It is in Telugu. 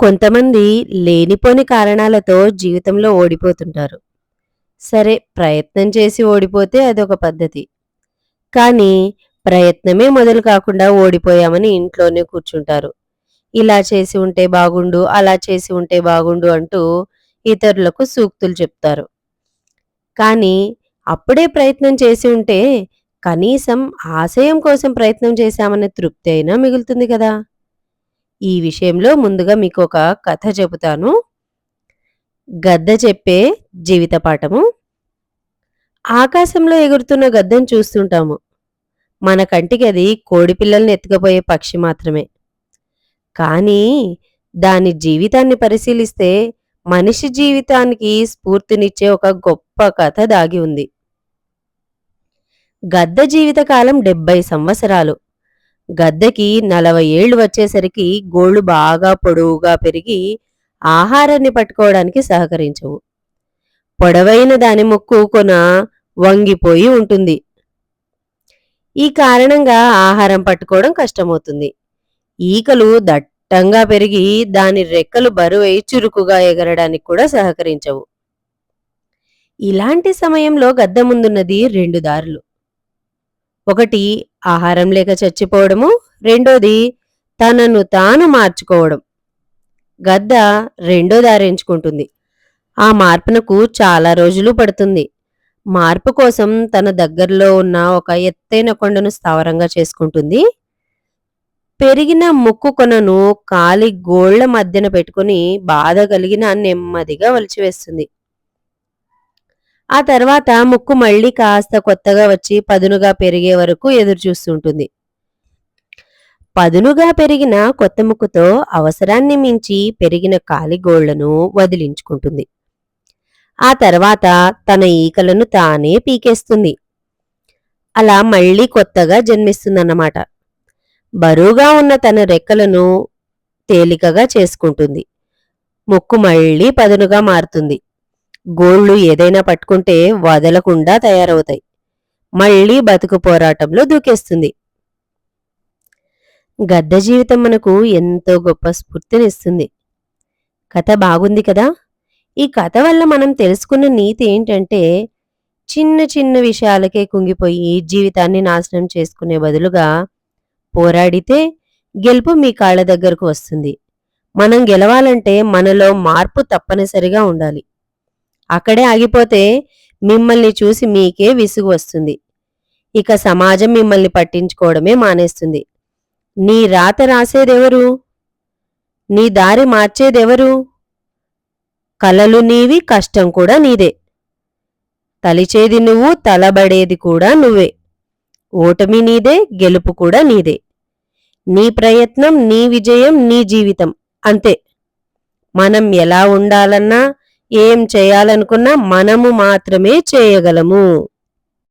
కొంతమంది లేనిపోని కారణాలతో జీవితంలో ఓడిపోతుంటారు. సరే ప్రయత్నం చేసి ఓడిపోతే అదొక పద్ధతి. కానీ ప్రయత్నమే మొదలు కాకుండా ఓడిపోయామని ఇంట్లోనే కూర్చుంటారు. ఇలా చేసి ఉంటే బాగుండు, అలా చేసి ఉంటే బాగుండు అంటూ ఇతరులకు సూక్తులు చెప్తారు. కానీ అప్పుడే ప్రయత్నం చేసి ఉంటే కనీసం ఆశయం కోసం ప్రయత్నం చేశామనే తృప్తి అయినా మిగులుతుంది కదా! ఈ విషయంలో ముందుగా మీకు ఒక కథ చెబుతాను. గద్ద చెప్పే జీవిత పాఠము. ఆకాశంలో ఎగురుతున్న గద్దను చూస్తుంటాము. మన కంటికి అది కోడి పిల్లల్ని ఎత్తుకుపోయే పక్షి మాత్రమే. కానీ దాని జీవితాన్ని పరిశీలిస్తే మనిషి జీవితానికి స్ఫూర్తినిచ్చే ఒక గొప్ప కథ దాగి ఉంది. గద్ద జీవితకాలం 70 సంవత్సరాలు. గద్దకి 40 ఏళ్ళు వచ్చేసరికి గోళ్ళు బాగా పొడవుగా పెరిగి ఆహారాన్ని పట్టుకోవడానికి సహకరించవు. పొడవైన దాని ముక్కు కొన వంగిపోయి ఉంటుంది. ఈ కారణంగా ఆహారం పట్టుకోవడం కష్టమవుతుంది. ఈకలు దట్టంగా పెరిగి దాని రెక్కలు బరువై చురుకుగా ఎగరడానికి కూడా సహకరించవు. ఇలాంటి సమయంలో గద్ద ముందున్నది రెండు దారులు. ఒకటి ఆహారం లేక చచ్చిపోవడము. రెండోది తనను తాను మార్చుకోవడం. గద్ద రెండో దారి ఎంచుకుంటుంది. ఆ మార్పునకు చాలా రోజులు పడుతుంది. మార్పు కోసం తన దగ్గరలో ఉన్న ఒక ఎత్తైన కొండను స్థావరంగా చేసుకుంటుంది. పెరిగిన ముక్కు కొనను కాలి గోళ్ళ మధ్యన పెట్టుకుని బాధ కలిగిన నెమ్మదిగా వలిచివేస్తుంది. ఆ తర్వాత ముక్కు మళ్ళీ కాస్త కొత్తగా వచ్చి పదునుగా పెరిగే వరకు ఎదురుచూస్తుంటుంది. పదునుగా పెరిగిన కొత్త ముక్కుతో అవసరాన్ని మించి పెరిగిన కాలిగోళ్ళను వదిలించుకుంటుంది. ఆ తర్వాత తన ఈకలను తానే పీకేస్తుంది. అలా మళ్ళీ కొత్తగా జన్మిస్తుందన్నమాట. బరువుగా ఉన్న తన రెక్కలను తేలికగా చేసుకుంటుంది. ముక్కు మళ్ళీ పదునుగా మారుతుంది. గోళ్ళు ఏదైనా పట్టుకుంటే వదలకుండా తయారవుతాయి. మళ్ళీ బతుకు పోరాటంలో దూకేస్తుంది. గద్ద జీవితం మనకు ఎంతో గొప్ప స్ఫూర్తినిస్తుంది. కథ బాగుంది కదా! ఈ కథ వల్ల మనం తెలుసుకున్న నీతి ఏంటంటే చిన్న చిన్న విషయాలకే కుంగిపోయి జీవితాన్ని నాశనం చేసుకునే బదులుగా పోరాడితే గెలుపు మీ కాళ్ళ దగ్గరకు వస్తుంది. మనం గెలవాలంటే మనలో మార్పు తప్పనిసరిగా ఉండాలి. అక్కడే ఆగిపోతే మిమ్మల్ని చూసి మీకే విసుగు వస్తుంది. ఇక సమాజం మిమ్మల్ని పట్టించుకోవడమే మానేస్తుంది. నీ రాత రాసేదెవరు? నీ దారి మార్చేదెవరు? కలలు నీవి కష్టం కూడా నీదే. తలిచేది నువ్వు తలబడేది కూడా నువ్వే. ఓటమి నీదే గెలుపు కూడా నీదే. నీ ప్రయత్నం నీ విజయం నీ జీవితం అంతే. మనం ఎలా ఉండాలన్నా ఏం చేయాలనుకున్నా మనము మాత్రమే చేయగలము.